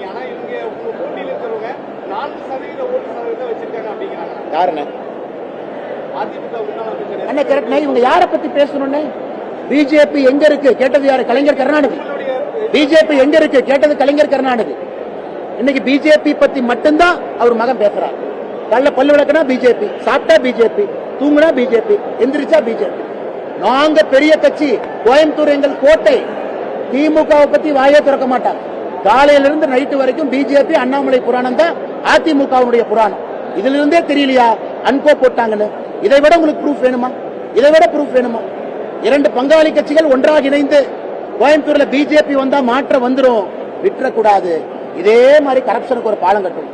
சொல்றீங்க ஆனா இவங்க போட்டியில இருக்கிறவங்க நான்கு சதவீத ஓட்டு சதவீதம் வச்சிருக்காங்க அப்படிங்கிறாங்க. யாருண்ணே அதிமுக முன்னாள் அமைச்சர் அண்ணே கரெக்ட்ண்ணே இவங்க யாரை பத்தி பேசணும்னே? பிஜேபி எங்க இருக்கு? கேட்டது யாரு? கலைஞர் கருணாநிதி. பிஜேபி எங்க இருக்கு? கேட்டது கலைஞர் கருணாநிதி. இன்னைக்கு பிஜேபி பத்தி மட்டும்தான் அவர் மகன் பேசுறார். கல்ல பல்லு விளக்குனா பிஜேபி சாப்பிட்டா பிஜேபி தூங்குனா பிஜேபி எந்திரிச்சா பிஜேபி. நாங்க பெரிய கட்சி கோயம்புத்தூர் எங்கள் கோட்டை. திமுகவை பத்தி வாயே திறக்க மாட்டாங்க. காலையில இருந்து நைட்டு வரைக்கும் பிஜேபி அண்ணாமலை புராணம் தான் அதிமுகவுடைய புராணம். இதுல இருந்தே தெரியலையா? அன்கோ போட்டாங்கன்னு. இதை விட உங்களுக்கு ப்ரூஃப் வேணுமா? இதை விட ப்ரூஃப் வேணுமா? இரண்டு பங்காளி கட்சிகள் ஒன்றாக இணைந்து கோயம்புத்தூர்ல பிஜேபி வந்தா மாற்றம் வந்துடும் விட்டுறக்கூடாது. இதே மாதிரி கரப்ஷனுக்கு ஒரு பாலம் கட்டும்.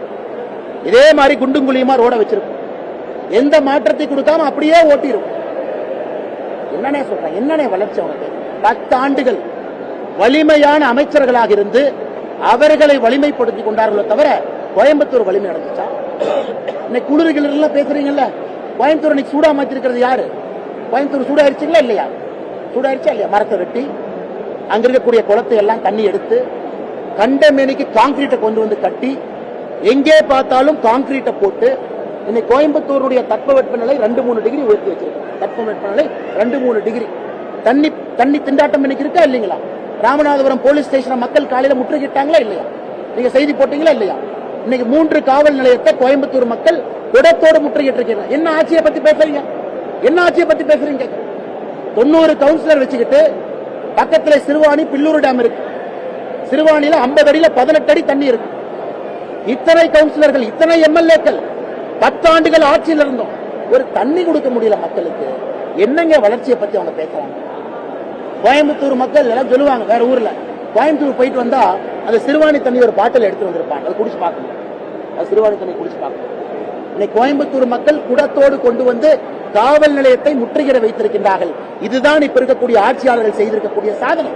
இதே மாதிரி குண்டும் குழியுமா ரோட வச்சிருக்கும். எந்த மாற்றத்தை கொடுக்காம அப்படியே ஓட்டிரும். என்னனே சொல்றேன். என்னனே வளர்ச்சி அவனுக்கு. பத்து ஆண்டுகள் வலிமையான அமைச்சர்களாக இருந்து அவர்களை வலிமைப்படுத்தி கொண்டார்களோ தவிர கோயம்புத்தூர் வலிமை அடைஞ்சிச்சா? இன்னைக்கு குளிர்கள் எல்லாம் பேசுறீங்கல்ல கோயம்புத்தூர் இன்னைக்கு சூடா மாத்திருக்கிறது யாரு? கோயம்புத்தூர் சூடாயிருச்சுங்களா இல்லையா? சூடாயிருச்சா இல்லையா? மரத்தை வெட்டி அங்க இருக்கக்கூடிய குளத்தை எல்லாம் தண்ணி எடுத்து கண்டமேனிக்கு காங்கிரீட்டை கொண்டு வந்து கட்டி எங்கே பார்த்தாலும் காங்கிரீட்டை போட்டு இன்னைக்கு கோயம்புத்தூருடைய தட்பவெப்பநிலை ரெண்டு மூணு டிகிரி உயர்த்தி வச்சிருக்கோம் தட்பவெப்பநிலை ரெண்டு மூணு டிகிரி. தண்ணி தண்ணி திண்டாட்டம் இன்னைக்கு இருக்கா இல்லைங்களா? ராமநாதபுரம் போலீஸ் ஸ்டேஷனை மக்கள் காலையில முற்றுகிட்டாங்களா இல்லையா? நீங்க செய்தி போட்டீங்களா இல்லையா? இன்னைக்கு மூன்று காவல் நிலையத்தை கோயம்புத்தூர் மக்கள் குடத்தோடு முற்றுகிட்டு இருக்கீங்க என்ன ஆட்சியை பத்தி பேசுறீங்க? என்ன ஆட்சியை பத்தி பேசுறீங்க? தொண்ணூறு கவுன்சிலர் வச்சுக்கிட்டு பக்கத்துல சிறுவாணி பில்லூர் டேம் இருக்கு. சிறுவாணியில 50 அடியில பதினெட்டு அடி தண்ணி இருக்கு. இத்தனை கவுன்சிலர்கள் இத்தனை எம்எல்ஏக்கள் பத்தாண்டுகள் ஆட்சியில் இருந்தோம். ஒரு தண்ணி கொடுக்க முடியல மக்களுக்கு. என்னங்க வளர்ச்சியை பத்தி அவங்க பேசுறாங்க? கோயம்புத்தூர் மக்கள் எல்லாம் சொல்லுவாங்க வேற ஊர்ல. கோயம்புத்தூர் போயிட்டு வந்தா அந்த சிறுவாணி தண்ணி ஒரு பாட்டில் எடுத்து வந்திருப்பாங்க. அதை குடிச்சு பார்க்கணும். அது சிறுவாணி தண்ணி குடிச்சு பார்க்கணும். இன்னைக்கு கோயம்புத்தூர் மக்கள் குடத்தோடு கொண்டு வந்து காவல் நிலையத்தை முற்றுகிட வைத்திருக்கின்றார்கள். இதுதான் இப்ப இருக்கக்கூடிய ஆட்சியாளர்கள் செய்திருக்கக்கூடிய சாதனை.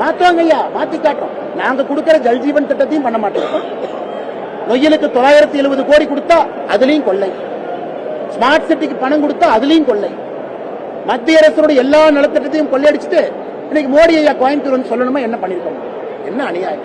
மாத்துவாங்க ஐயா மாத்தி காட்டுறோம். நாங்க கொடுக்கிற ஜல்ஜீவன் திட்டத்தையும் பண்ண மாட்டோம். நொய்யலுக்கு தொள்ளாயிரத்தி எழுபது கோடி கொடுத்தா அதுலயும் கொள்ளை. ஸ்மார்ட் சிட்டிக்கு பணம் கொடுத்தா அதுலயும் கொள்ளை. மத்திய அரசுடைய எல்லா நலத்திட்டத்தையும் கொள்ளையடிச்சிட்டு இன்னைக்கு மோடி ஐயா கோயம்புத்தூர் வந்து சொல்லணுமா என்ன பண்ணிருக்கோம்? என்ன அநியாயம்?